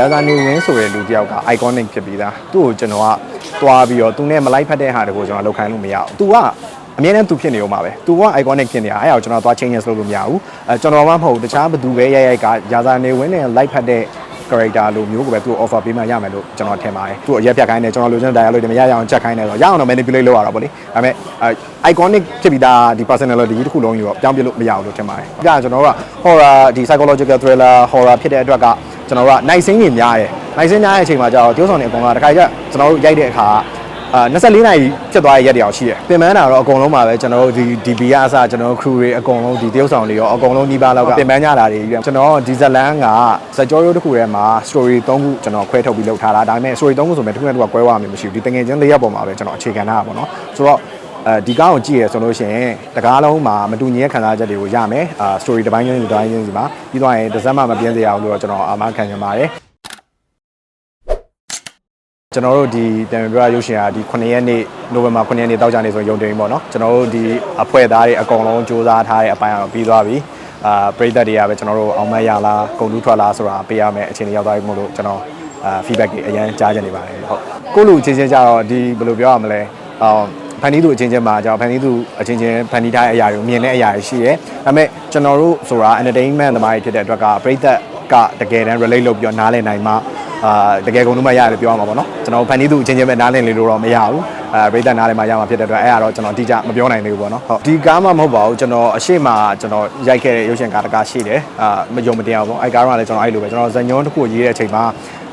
ရာဇာနေဝင်းဆိုတဲ့လူတစ်ယောက်က iconic ဖြစ်ပြီးသားသူ့ကိုကျွန်တော်ကတွားပြီးတော့သူနဲ့မလိုက်ဖက်တဲ့ဟာတကိုကျွန်တော်လောက်ခိုင်းလို့မရဘူး။ तू ကအမြဲတမ်း तू ဖြစ်နေဦးမှာပဲ။ तू က iconic ဖြစ်နေတာအဲ့ဒါကိုကျွန်တော်သွား changes လုပ်လို့မရဘူး။အဲကျွန်တော်မှမဟုတ်ဘူးတခြားဘသူပဲရိုက်ရိုက်ကရာဇာနေဝင်းနဲ့လိုက်ဖက်တဲ့ character လိုမျိုးကိုပဲသူ offer ပေးမှရမယ်လို့ကျွန်တော်ထင်ပါတယ်။သူ့အရက်ပြတ်ခိုင်းတယ်ကျွန်တော်လိုချင်တဲ့ dialogue တွေမရရအောင်ချက်ခိုင်းတယ်ဆိုတော့ရအောင်တော့ manipulate လုပ်ရတာပေါ့လေ။ဒါပေမဲ့အဲ iconic ဖြစ်ပြီးသားဒီ personality တစ်ခုလုံးကြီးတော့ပြောင်းပြလို့မရဘူးလို့ထင်ပါတယ်။ဒါကကျွန်တော်တို့က horror ဒီ psychological thriller horror ဖြစ်တဲ့အတွက်ကကျွန်တော်တို့ကနိုင်စင်းကြီးများတယ်။နိုင်စင်းများတဲ့အချိန်မှာကျတော့ကျိုးဆောင်နေအကောင်ကတခါကျကျွန်တော်တို့ရိုက်တဲ့အခါ အာ24နာရီဖြစ်သွားတဲ့ရက်တယောက်ရှိတယ်။ပြင်ပန်းတာတော့အကုန်လုံးပါပဲကျွန်တော်တို့ဒီ DB ကအစကျွန်တော်တို့ crew တွေအကုန်လုံးဒီတရုပ်ဆောင်တွေရောအကုန်လုံးဒီပါလောက်ကပြင်ပန်းကြတာတွေကြီးကျွန်တော်ဒီဇလန်ကစကြောရိုးတစ်ခုထဲမှာ story 3ခုကျွန်တော်ခွဲထုတ်ပြီးလုပ်ထားတာဒါပေမဲ့ story 3ခုဆိုပေမဲ့တစ်ခုနဲ့တစ်ခုကွဲသွားမှာမရှိဘူးဒီတငယ်ချင်း၄ရက်ပေါ်မှာပဲကျွန်တော်အခြေခံထားတာပေါ့နော်ဆိုတော့အဲဒီကားကိုကြည့်ရဆိုလို့ရှိရင်တကားလုံးမှာမတူညီတဲ့ခံစားချက်တွေကိုရမယ်အာ story တစ်ပိုင်းချင်းတစ်ပိုင်းချင်းစီမှာပြီးတော့ရင်တစ်စက်မှမပြင်းစရာဘူးလို့တော့ကျွန်တော်အာမခံချင်ပါတယ် ကျွန်တော်တို့ဒီတန်ပြရရုပ်ရှင်ကဒီ9ရက်နေ့နိုဝင်ဘာ9ရက်နေ့တောက်ကြနေဆိုရုံတင်ပေါ့နော်ကျွန်တော်တို့ဒီအဖွဲ့သားတွေအကုန်လုံးစူးစမ်းထားတဲ့အပိုင်းအောင်ပြီးသွားပြီအာပရိသတ်တွေကပဲကျွန်တော်တို့အောင်မရလားဂုံတူးထွက်လားဆိုတာပေးရမယ်အခြေအနေရောက်သွားပြီမို့လို့ကျွန်တော်အာ feedback တွေအရင်ကြားချင်နေပါတယ်ဟုတ်ကိုလူချင်းချင်းကြတော့ဒီဘယ်လိုပြောရမလဲအော်ဖန်တီးသူအချင်းချင်းမှာကျွန်တော်ဖန်တီးသူအချင်းချင်းဖန်တီးထားတဲ့အရာတွေကိုမြင်တဲ့အရာတွေရှိတယ်ဒါပေမဲ့ကျွန်တော်တို့ဆိုတာ entertainment သမားတွေဖြစ်တဲ့အတွက်ကပရိသတ်ကတကယ်တမ်း relate လုပ်ပြီးတော့နားလည်နိုင်မှ အာတကယ်ကုန်လုံးမရတယ်ပြောရမှာပေါ့နော်ကျွန်တော်ဖန်တီးသူအချင်းချင်းပဲနားလည်နေလို့တော့မရဘူးအဲပရိသတ်နားလည်မှရမှာဖြစ်တဲ့အတွက်အဲ့ဒါတော့ကျွန်တော်အတိအကျမပြောနိုင်သေးဘူးပေါ့နော်ဟုတ်ဒီကားမှမဟုတ်ပါဘူးကျွန်တော်အရှိမကျွန်တော်ရိုက်ခဲ့တဲ့ရုပ်ရှင်ကားတစ်ကားရှိတယ်အာမယုံမတင်အောင်ပေါ့အဲ့ကားကလည်းကျွန်တော်အဲ့လိုပဲကျွန်တော်ဇန်ညွန်းတစ်ခုကိုရေးတဲ့အချိန်မှာ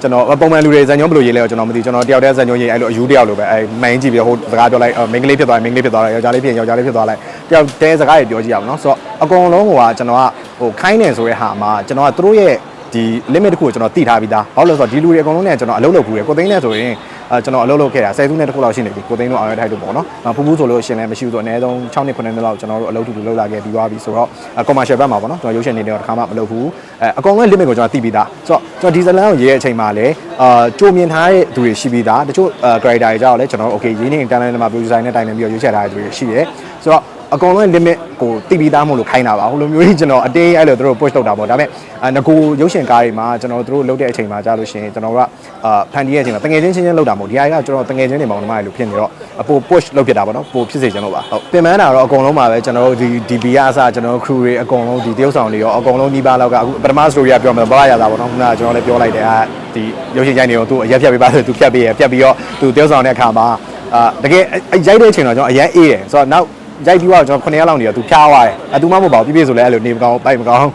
ကျွန်တော်ပုံမှန်လူတွေဇန်ညွန်းဘယ်လိုရေးလဲတော့ကျွန်တော်မသိကျွန်တော်တယောက်တည်းဇန်ညွန်းရေးအဲ့လိုအယူတယောက်လိုပဲအဲ့မိုင်းကြည့်ပြီးဟိုစကားပြောလိုက်မိန်းကလေးဖြစ်သွားရင်မိန်းကလေးဖြစ်သွားတယ်ယောက်ျားလေးဖြစ်ရင်ယောက်ျားလေးဖြစ်သွားလိုက်တယောက်တည်းစကားတွေပြောကြည့်ရအောင်နော်ဆိုတော့အကုန်လုံးဟိုကကျွန်တော်ကဟိုခိုင်းနေဆိုတဲ့ဟာမှာကျွန်တော်ကသူတို့ရဲ့ ဒီ limit တခုကိုကျွန်တော်တိထားပြီးသားဘာလို့လဲဆိုတော့ဒီလူတွေအကုန်လုံးနဲ့ကျွန်တော်အလုပ်လုပ်ဘူးရယ်ကိုသိန်းနဲ့ဆိုရင်အဲကျွန်တော်အလုပ်လုပ်ခဲ့တာ10စုနဲ့တစ်ခုလောက်ရှိနေပြီကိုသိန်းတို့အောင်ရထိုက်လို့ပေါ့နော်ဖူးဖူးဆိုလို့ရှင်လည်းမရှိဘူးဆိုတော့အနည်းဆုံး6နှစ်9နှစ်လောက်ကျွန်တော်တို့အလုပ်တူတူလုပ်လာခဲ့ပြီးသွားပြီဆိုတော့ commercial ဘက်မှာပေါ့နော်ကျွန်တော်ရုပ်ရှင်နေတော့တစ်ခါမှမလုပ်ဘူးအဲအကုန်လုံး limit ကိုကျွန်တော်တိပြီးသားဆိုတော့ကျွန်တော်ဒီဇလန်ကိုရေးတဲ့အချိန်မှာလည်းအာကြိုမြင်ထားတဲ့သူတွေရှိပြီးသားတချို့ character တွေကြောက်လည်းကျွန်တော် okay ရင်းနေတန်းတန်းမှာ producer နဲ့တိုင်နေပြီးတော့ရွေးချယ်ထားတဲ့သူတွေရှိတယ်ဆိုတော့အကောင်လုံး limit ကိုတိပြီးသားမို့လို့ခိုင်းတာပါဟိုလိုမျိုးကြီးကျွန်တော်အတင်းအဲ့လိုသူတို့ push လုပ်တာပေါ့ဒါပေမဲ့ငကိုရုပ်ရှင်ကားတွေမှာကျွန်တော်တို့လုပ်တဲ့အချိန်မှာကြာလို့ရှိရင်ကျွန်တော်ကအာဖန်တီးရဲ့အချိန်မှာတငယ်ချင်းချင်းချင်းလုပ်တာမဟုတ်ဒီဟာကကျွန်တော်တငယ်ချင်းတွေမောင်နှမတွေလို့ဖြစ်နေတော့အပို push လုပ်ဖြစ်တာပေါ့နော်ပိုဖြစ်စေချင်လို့ပါဟုတ်ပြင်ပန်းတာတော့အကုန်လုံးပါပဲကျွန်တော်တို့ဒီ DB ကအစကျွန်တော်တို့ crew တွေအကုန်လုံးဒီတရုပ်ဆောင်တွေရောအကုန်လုံးနှီးပါလောက်ကအခုပထမ story ကပြောမယ်ဘာရတာပေါ့နော်ခုနကကျွန်တော်လည်းပြောလိုက်တယ်အာဒီရုပ်ရှင်ကြိုင်တွေတော့သူအရက်ဖြတ်ပေးပါဆိုသူဖြတ်ပေးရဖြတ်ပြီးတော့သူတရုပ်ဆောင်တဲ့အခါမှာအာတကယ်ရိုက်တဲ့အချိန်တော့ကျွန်တော်အရင်အေးတယ်ဆိုတော့နောက် ရိုက်ပြီးတော့ကျွန်တော်9ရက်လောက်နေတော့သူဖျားသွားတယ်အဲသူမှမဟုတ်ပါဘူးပြည့်ပြည့်ဆိုလဲအဲ့လိုနေမကောင်းပိုက်မကောင်း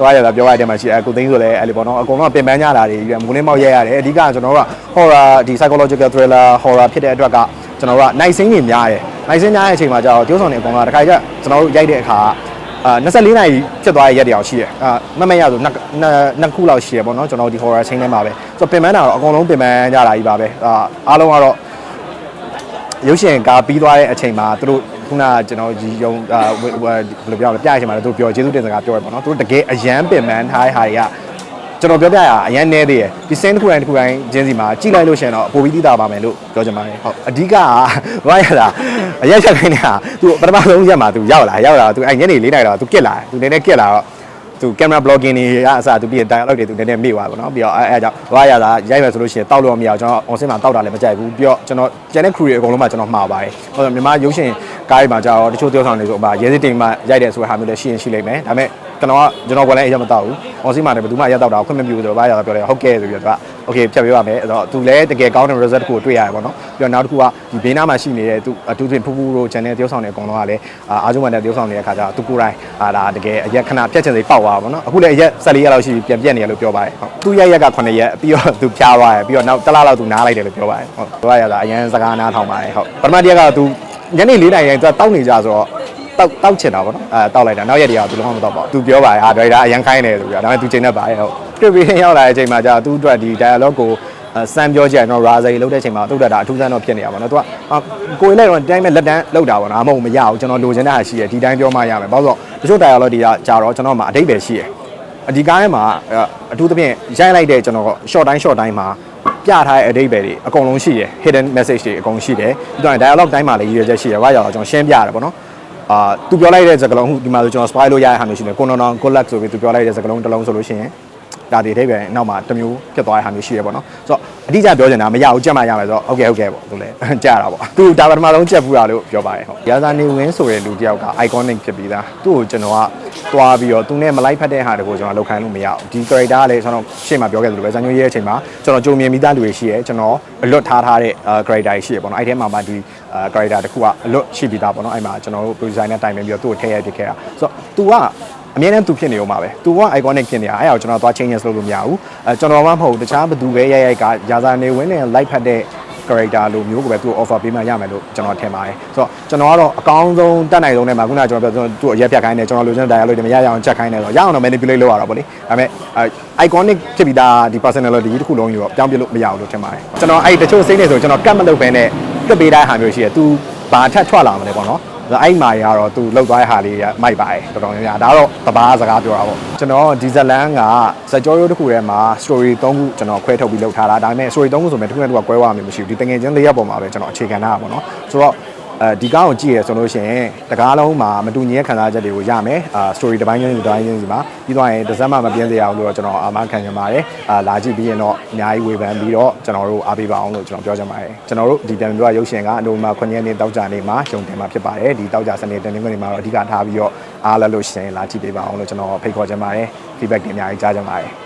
သွားရတာပြောရတဲ့မှာရှိအဲကိုသိန်းဆိုလဲအဲ့လိုပေါ့နော်အကုန်လုံးပင်ပန်းကြတာတွေပြီးမုန်းလင်းမောက်ရဲရတယ်အဓိကကျွန်တော်တို့က horror ဒီ psychological thriller horror ဖြစ်တဲ့အတွက်ကကျွန်တော်တို့ကနိုင်စင်းကြီးများတယ်နိုင်စင်းများတဲ့အချိန်မှာကျတော့ကျိုးဆောင်နေအကောင်ကတခါကျကျွန်တော်တို့ရိုက်တဲ့အခါအာ24နာရီဖြစ်သွားတဲ့ရက်တယောက်ရှိတယ်အာမမရဆိုနှစ်နှစ်ခုလောက်ရှိတယ်ပေါ့နော်ကျွန်တော်ဒီ horror ချင်းထဲမှာပဲဆိုတော့ပင်ပန်းတာတော့အကုန်လုံးပင်ပန်းကြတာကြီးပါပဲအာအားလုံးကတော့ရုပ်ရှင်ကားပြီးသွားတဲ့အချိန်မှာသူတို့ ခုနကကျွန်တော်ဒီယုံအာဘယ်လိုပြောရလဲပြရချိန်မှာလည်းသူပြောကျေးဇူးတင်စကားပြောရပေါ့နော်သူတို့တကယ်အရန်ပင်ပန်းထားတဲ့ဟာတွေကကျွန်တော်ပြောပြရအရန်နေသေးတယ်ဒီစင်းတစ်ခုတိုင်းတစ်ခုတိုင်းချင်းစီမှာကြည့်လိုက်လို့ရှိရင်တော့ပိုပြီးသိတာပါမယ်လို့ပြောချင်ပါတယ်ဟုတ်အဓိကကဘာရတာအရက်ချက်ခိုင်းနေတာသူပထမဆုံးရက်မှာသူရောက်လာရောက်လာသူအဲ့ညနေ၄နာရီတော့သူကစ်လာသူနည်းနည်းကစ်လာတော့ သူကင်မရာ blocking တွေကအစားသူပြီးရင် dialogue တွေသူနည်းနည်းမေ့သွားပါတော့ပြီးတော့အဲအဲကြောင့်ဘာရတာရိုက်မယ်ဆိုလို့ရှိရင်တောက်လို့မရအောင်ကျွန်တော် on scene မှာတောက်တာလည်းမကြိုက်ဘူးပြီးတော့ကျွန်တော်ကျန်တဲ့ crew တွေအကုန်လုံးမှာကျွန်တော်မှားပါတယ်ဟိုမြန်မာရုပ်ရှင်ကားတွေမှာကြာတော့တချို့ပြောဆောင်နေဆိုဥပမာရဲစစ်တိမ်မှာရိုက်တယ်ဆိုတဲ့ဟာမျိုးလည်းရှိရင်ရှိလိမ့်မယ်ဒါပေမဲ့ ကျွန်တော်ကကျွန်တော်ကလည်းအရင်မတောက်ဘူး on scene မှာလည်းဘယ်သူမှရက်တောက်တာခွင့်မပြုဘူးဆိုတော့ဘာရတာပြောတယ်ဟုတ်ကဲ့ဆိုပြီးတော့သူက okay ဖြတ်ပေးပါမယ်အဲ့တော့သူလည်းတကယ်ကောင်းတဲ့ result ကိုတွေ့ရတယ်ပေါ့နော်ပြီးတော့နောက်တစ်ခုကဒီဘေးနားမှာရှိနေတဲ့သူအထူးသဖြင့်ဖူးဖူးတို့ channel တယောက်ဆောင်နေအကုန်လုံးကလည်းအားကျုံမှန်တဲ့တယောက်ဆောင်နေတဲ့အခါကျတော့သူကိုယ်တိုင်အာဒါတကယ်အရက်ခဏပြက်ချင်စိပေါက်သွားပါပေါ့နော်အခုလည်းအရက်14ရက်လောက်ရှိပြီပြန်ပြက်နေရလို့ပြောပါတယ်ဟုတ်သူရက်ရက်က9ရက်ပြီးတော့သူဖြားသွားတယ်ပြီးတော့နောက်တစ်လလောက်သူနားလိုက်တယ်လို့ပြောပါတယ်ဟုတ်ပြောရတာအရင်စကားနားထောင်ပါတယ်ဟုတ်ပထမတစ်ရက်ကတော့သူညနေ4နာရီတိုင်းသူတောက်နေကြဆိုတော့ တောက်တောက်ချင်တာပေါ့နော်အဲတောက်လိုက်တာနောက်ရက်တည်းကသူလုံးဝမတောက်ပါဘူးသူပြောပါတယ်ဟာဒရိုက်တာအရန်ခိုင်းတယ်ဆိုပြီးတော့ဒါပေမဲ့သူချိန်နေပါတယ်ဟုတ်တွေ့ပြီးရောက်လာတဲ့အချိန်မှာကျတော့သူ့အတွက်ဒီ dialogue ကိုစမ်းပြောကြည့်ရင်တော့ရာဇာကြီးလောက်တဲ့အချိန်မှာတုတ်တက်တာအထူးဆန်းတော့ဖြစ်နေရပါတော့သူကကိုယ်လည်းတော့တိုင်းမဲ့လက်တန်းလောက်တာပေါ့နော်အမဟုတ်မရဘူးကျွန်တော်လိုချင်တဲ့ဟာရှိရဒီတိုင်းပြောမှရမယ်ဘာလို့ဆိုတော့တချို့ dialogue တွေကကြာတော့ကျွန်တော်မှအတိတ်ပဲရှိရအဒီကားထဲမှာအထူးသဖြင့်ရိုက်လိုက်တဲ့ကျွန်တော် short တိုင်း short တိုင်းမှာပြထားတဲ့အတိတ်ပဲတွေအကုန်လုံးရှိရ hidden message တွေအကုန်ရှိတယ်ပြီးတော့ dialogue တိုင်းမှာလည်းရည်ရွယ်ချက်ရှိရဘာကြောင့်ကျွန်တော်ရှင်းပြရတယ်ပေါ့နော် အာသူပြောလိုက်တဲ့စကားလုံးဟိုဒီမှာဆိုကျွန်တော် spoil လို့ရတဲ့ဟာမျိုးရှိတယ်ကိုနော်နော် good luck ဆိုပြီးသူပြောလိုက်တဲ့စကားလုံးတစ်လုံးဆိုလို့ရှိရင် ဒါတွေတဲ့ပြန်နောက်မှာတစ်မျိုးဖြစ်သွားတဲ့ဟာမျိုးရှိရပေါ့နော်ဆိုတော့အတိအကျပြောချင်တာမရဘူးကြက်မှရမယ်ဆိုတော့ဟုတ်ကဲ့ဟုတ်ကဲ့ပေါ့သူလည်းကြားတာပေါ့သူဒါပထမဆုံးကြက်ပူတာလို့ပြောပါတယ်ဟုတ်ရာဇာနေဝင်းဆိုတဲ့လူတစ်ယောက်က iconic ဖြစ်ပြီးသားသူ့ကိုကျွန်တော်ကသွားပြီးတော့သူနဲ့မလိုက်ဖက်တဲ့ဟာတွေကိုကျွန်တော်လောက်ခိုင်းလို့မရဘူးဒီ character ကလည်းကျွန်တော်ရှေ့မှာပြောခဲ့သလိုပဲဇာညွှန်းရေးရဲ့အချိန်မှာကျွန်တော်ကြုံမြင်မိသားလူတွေရှိရဲကျွန်တော်အလွတ်ထားထားတဲ့ character တွေရှိရပေါ့နော်အဲ့ထဲမှာမှဒီ character တစ်ခုကအလွတ်ရှိပြီးသားပေါ့နော်အဲ့မှာကျွန်တော်တို့ producer နဲ့တိုင်ပင်ပြီးတော့သူ့ကိုထည့်ရဖြစ်ခဲ့တာဆိုတော့ तू က အမြဲတမ်းသူဖြစ်နေဦးမှာပဲ။ तू က iconic ဖြစ်နေတာအဲ့ဒါကိုကျွန်တော်သွား changes လုပ်လို့မရဘူး။အဲကျွန်တော်မှမဟုတ်ဘူးတခြားဘသူပဲရိုက်ရိုက်ကရာဇာနေဝင်းနဲ့ live ဖတ်တဲ့ character လိုမျိုးကိုပဲသူ offer ပေးမှရမယ်လို့ကျွန်တော်ထင်ပါတယ်။ဆိုတော့ကျွန်တော်ကတော့အကောင်းဆုံးတက်နိုင်ဆုံးနဲ့မှာခုနကကျွန်တော်ပြောသူ့အရက်ဖြတ်ခိုင်းတယ်ကျွန်တော်လိုချင်တဲ့ dialogue တွေမရရအောင်ချက်ခိုင်းတယ်ဆိုတော့ရအောင်တော့ manipulate လုပ်ရတာပေါ့လေ။ဒါပေမဲ့ iconic ဖြစ်ပြီးသားဒီ personality တစ်ခုလုံးယူတော့ပြောင်းပြလို့မရဘူးလို့ထင်ပါတယ်။ကျွန်တော်အဲ့တချို့စိတ်နေဆိုကျွန်တော်ကတ်မလုပ်ဘဲနဲ့တွတ်ပေးတဲ့ဟာမျိုးရှိတယ်။ तू ဘာထက်ထွက်လာမလဲပေါ့နော်။ဒါ အဲ့မာရီကတော့သူလှုပ်သွားတဲ့ဟာလေးကမိုက်ပါတယ်တော်တော်များများဒါကတော့တဘာစကားပြောတာပေါ့ကျွန်တော်ဒီဇလန်ကစကြောရိုးတစ်ခုထဲမှာ story 3ခုကျွန်တော်ခွဲထုတ်ပြီးလုပ်ထားတာဒါပေမဲ့ story 3ခုဆိုမဲ့တစ်ခုနဲ့တစ်ခုကွဲသွားမှမရှိဘူးဒီတငယ်ချင်းလေးရက်ပေါ်မှာပဲကျွန်တော်အခြေခံထားတာပေါ့နော်ဆိုတော့ အဲဒီကားကိုကြည့်ရဆိုလို့ရှိရင်တကားလုံးမှာမတူညီတဲ့ခံစားချက်တွေကိုရမယ်အာ story တစ်ပိုင်းချင်းတစ်ပိုင်းချင်းစီမှာပြီးတော့ရင်တစ်စက်မှမပြင်းစရာအောင်လို့ကျွန်တော်အာမခံချင်ပါတယ်အာလာကြည့်ပြီးရင်တော့အများကြီးဝေဖန်ပြီးတော့ကျွန်တော်တို့အားပေးပါအောင်လို့ကျွန်တော်ပြောချင်ပါတယ်ကျွန်တော်တို့ဒီတန်ပြောရုပ်ရှင်ကအနိုမာ9ရက်နေ့တောက်ကြနေမှာရှုံတင်မှာဖြစ်ပါတယ်ဒီတောက်ကြစနေတန်နေမှာတော့အဓိကထားပြီးတော့အားလည်းလို့ရှင်လာကြည့်ပေးပါအောင်လို့ကျွန်တော်ဖိတ်ခေါ်ချင်ပါတယ် feedback တွေအများကြီးကြားချင်ပါတယ်